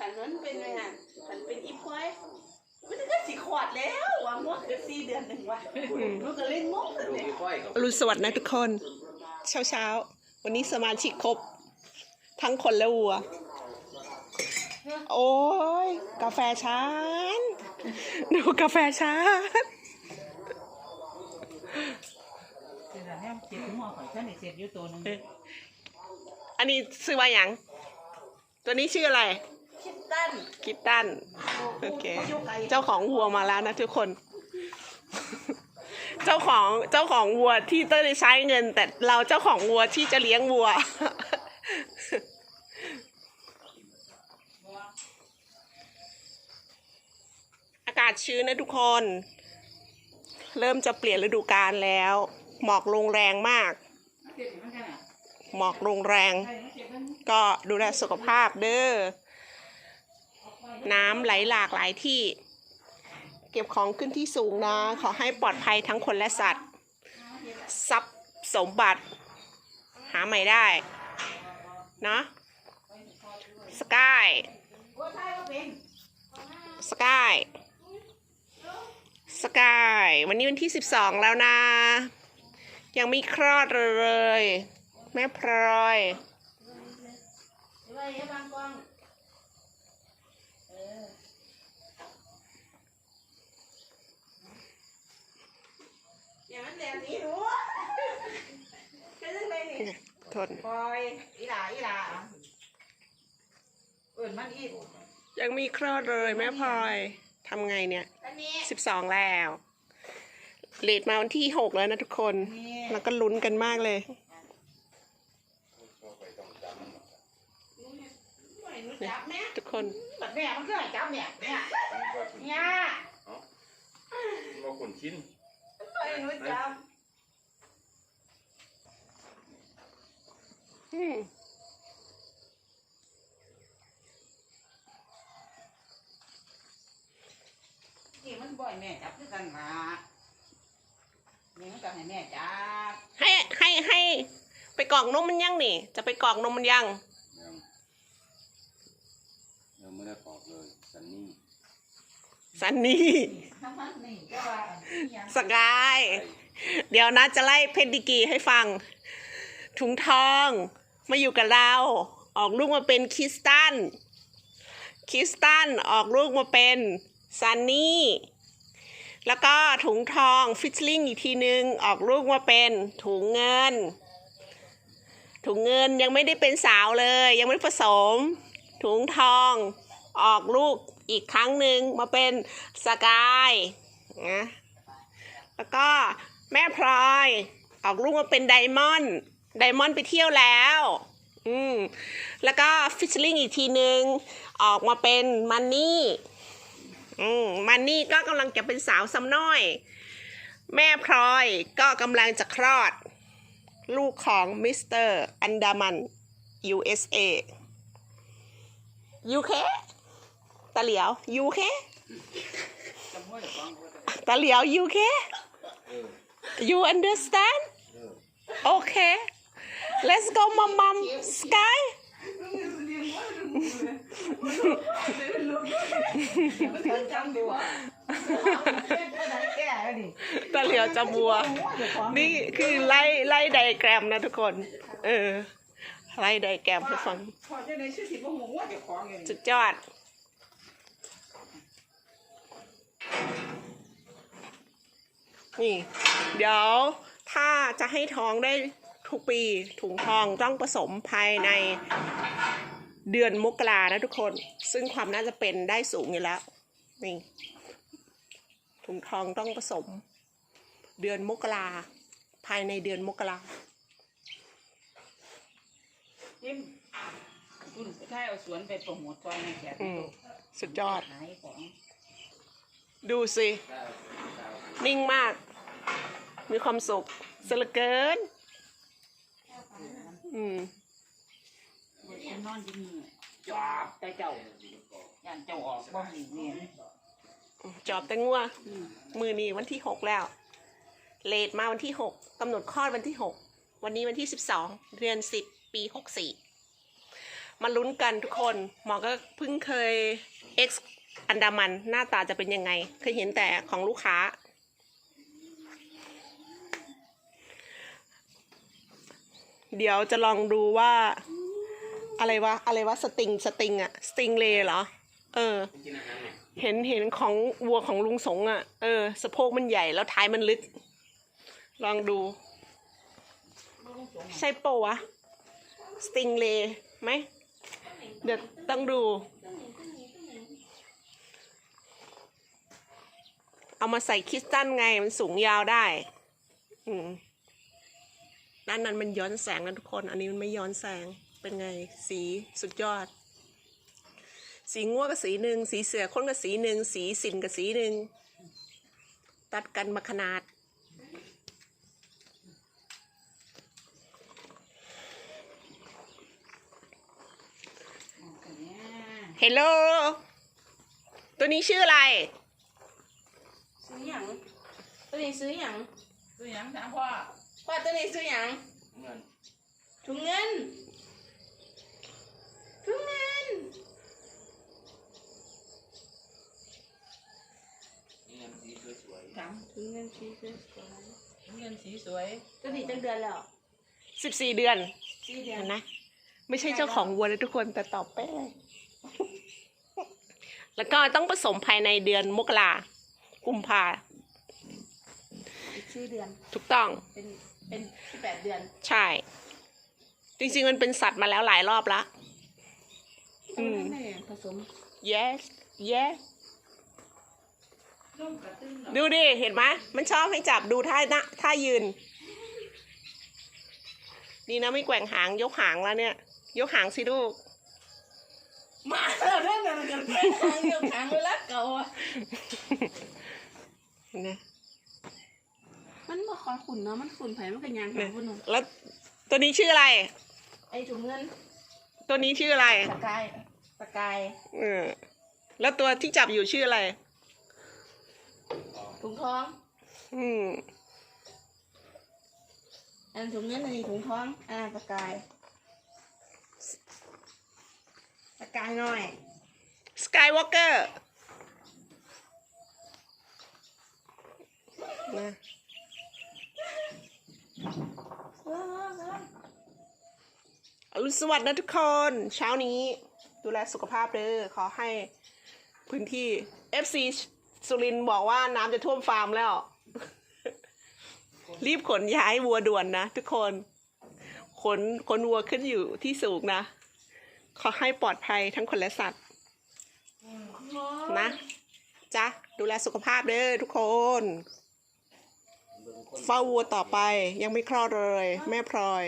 ขันนั้นเป็นไงอะขันเป็นอีพอยมันก็สิขวดแล้ววางว่าเกิดสี่เดือนหนึ่งวะมันก็เล่นงงกันดูเนี่ยกี่ค่อยกับอรุณสวัสดิ์นะทุกคน เช้าเช้าๆวันนี้สมาชิกครบ ทั้งคนและวัว โอ้ยกาแฟฉันดูกาแฟฉันเดี๋ยวนี้เจ็บหัวข่อยฉันนี่เจ็บอยู่ตัวหนึงอันนี้ซื้อว่าอย่าง ตัวนี้ชื่ออะไร คิดตันกิตตันโอเค เจ้าของวัวมาแล้วนะทุกคน เจ้าของเจ้าของวัวที่เต้ยได้ใช้เงิน แต่เราเจ้าของวัวที่จะเลี้ยงวัว อากาศชื้นนะทุกคน เริ่มจะเปลี่ยนฤดูกาลแล้ว หมอกลงแรงมากเจ็บเหมือนกันอะหมอกลงแรงใช่เจ็บมันก็ดูแลสุขภาพเด้อ น้ำไหลหลากหลายที่ เก็บของขึ้นที่สูงนะ ขอให้ปลอดภัยทั้งคนและสัตว์ทรัพย์สมบัติ หาใหม่ได้เนาะสกายสกายสกายวันนี้วันที่ 12 แล้วนะ ยังไม่คลอดเลย แม่พลอย ไว้ให้บางกล้องเอออย่างนั้นแบบนี้รู้เป็นยังไงนี่ ทน ปล่อยอีหลาอีหลาเอิ่นมันอีก ยังมีคลอดเลยแม่พลอยทำไงเนี่ยอันนี้สิบสองแล้วเลดมาวันที่หกแล้วนะทุกคนนี่แล้วก็ลุ้นกันมากเลยหน่อยหนูจับแม่ทุกคนแบบแม่มันเคยจับเนี่ยเนี่ยเนี่ยว่าคนชิ้นหน่อยหนูจับอืม นี่มันบ่อยแม่จับด้วยกันมานี่มันก็ให้แม่จับให้ให้ให้ ไปกรอกนมมันยังนี่ จะไปกรอกนมมันยังยังยังไม่ได้ปอกเลยสันนี่สันนี่ทำมันนี่ก็ว่าอันนี้ยังสกาย เดี๋ยวนะจะไล่เพนดิกรีให้ฟัง ถุงทองมาอยู่กับเรา ออกลูกมาเป็นคริสตัน คริสตันออกลูกมาเป็น ซันนี่ แล้วก็ถุงทองฟิชลิงอีกทีนึง ออกลูกมาเป็นถุงเงิน ถุงเงินยังไม่ได้เป็นสาวเลย ยังไม่ไผสม ถุงทองออกลูกอีกครั้งหนึ่งมาเป็นสกายนะแล้วก็แม่พลอย ออกลูกมาเป็นไดมอนด์ไดมอนด์ไปเที่ยวแล้ว อืม แล้วก็ฟิชลิงอีกทีนึง ออกมาเป็นมันนี่ อืมมันนี่ก็กำลังจะเป็นสาวซ้ำน้อย แม่พลอยก็กำลังจะคลอด ลูกของมิสเตอร์อันดามัน USA UK ตะเหลียว UK ตะเหลียว UK you understand okay let's go mom mom sky จำดีว่าเล่นไปไหนแก่แล้วดิตะเหลียวจะบัว นี่คือไล่ไล่ไดแกรมนะทุกคน เออ ไล่ไดแกรมให้ฟังจะจอดนี้ดยอดนี่ เดี๋ยวถ้าจะให้ท้องได้ทุกปีถุงทองต้องผสมภายใน เดือนมกรานะทุกคน ซึ่งความน่าจะเป็นได้สูงอยู่แล้ว นี่ ถุงทองต้องผสม เดือนมกราภายในเดือนมกราจิ้มคุณถ้าเอาสวนไปโปรโมทซอยในแขกอืมสุดยอดขายของดูสิ นิ่งมาก มีความสุขเสยเหลือเกิน อืม บนนอนที่นี่จอบแต่เจ้าย่านเจ้าออกบ่หลีกเลี่ยจอบแต่งัวมือนี้วันที่หกแล้ว เลทมาวันที่หกกำหนดคลอดวันที่หกวันนี้วันที่สิบสองเดือนสิบปีหกสี่มาลุ้นกันทุกคนหมอก็เพิ่งเคย X อันดามันหน้าตาจะเป็นยังไง เคยเห็นแต่ของลูกค้า เดี๋ยวจะลองดูว่า อะไรวะ อะไรวะสติงสติงอะสติงเลเหรอ เออเห็นเห็นของวัวของลุงสงอะเออสะโพกมันใหญ่แล้วท้ายมันลึก ลองดู ใช่ปะวะสติงเลไหมเดี๋ยวต้องดู เอามาใส่คริสตัลไงมันสูงยาวได้ อืมด้านนั้นมันย้อนแสงนะทุกคน อันนี้มันไม่ย้อนแสง เป็นไงสีสุดยอด สีง่วงกับสีหนึ่งสีเสือข้นกับสีหนึ่งสีสินกับสีหนึ่งตัดกันมาขนาด เฮลโล ตัวนี้ชื่ออะไร ซื้อหยังตัวนี้ซื้อหยังตัวหยังถามพ่อว่าตัวนี้ซื้อหยังเงินถุงเงินถุงเงิน เงินสีสวย ถาม ถุ งเงินสีสวยเงินสีสวยตัวนี้จังเดือนแล้วสิบสี่เดือนสี่เดือเห็นนไหมไม่ใช่เจ้าของวัวเลยทุกคนแต่ตอบเป๊ะเลย แล้วก็ต้องผสมภายในเดือนมกรากุมภาอีกสี่เดือน ถูกต้อง เป็น เป็นสิบแปดเดือน ใช่ จริงๆ มันเป็นสัตว์มาแล้วหลายรอบละ อืมแม่ผสม yes yes นุ่มกระตื้นเหรอดูดิ เห็นไหมมันชอบให้จับดูท่านะท่ายืน ดีนะไม่แกว่งหางยกหางแล้วเนี่ย ยกหางสิลูก มาแล้วเรื่องนั้นกันเป็นทางเดียวทางเวลาเก่าอะเห็นไหมมันบ่คอยขุนเนาะมันขุนไผ่มันก็ยางเนี่หายพุ่นเนาะแล้วตัวนี้ชื่ออะไร ไอ้ถุงเงินตัวนี้ชื่ออะไร ตะกายตะกายเออแล้วตัวที่จับอยู่ชื่ออะไร ถุงทอง อืมอันถุงเงินอันนี้ถุงทอง อ่าตะกายตะกายหน่อย สกายวอล์กเกอร์นะอรุณสวัสดิ์นะทุกคน เช้านี้ ดูแลสุขภาพเด้อขอให้พื้นที่ FC สุรินบอกว่าน้ำจะท่วมฟาร์มแล้ว รีบขนย้ายวัวด่วนนะทุกคน ขนขนวัวขึ้นอยู่ที่สูงนะ ขอให้ปลอดภัยทั้งคนและสัตว์ นะจ๊ะดูแลสุขภาพเด้อทุกคน เฝ้าวัวต่อไปยังไม่คลอดเลย แม่พลอย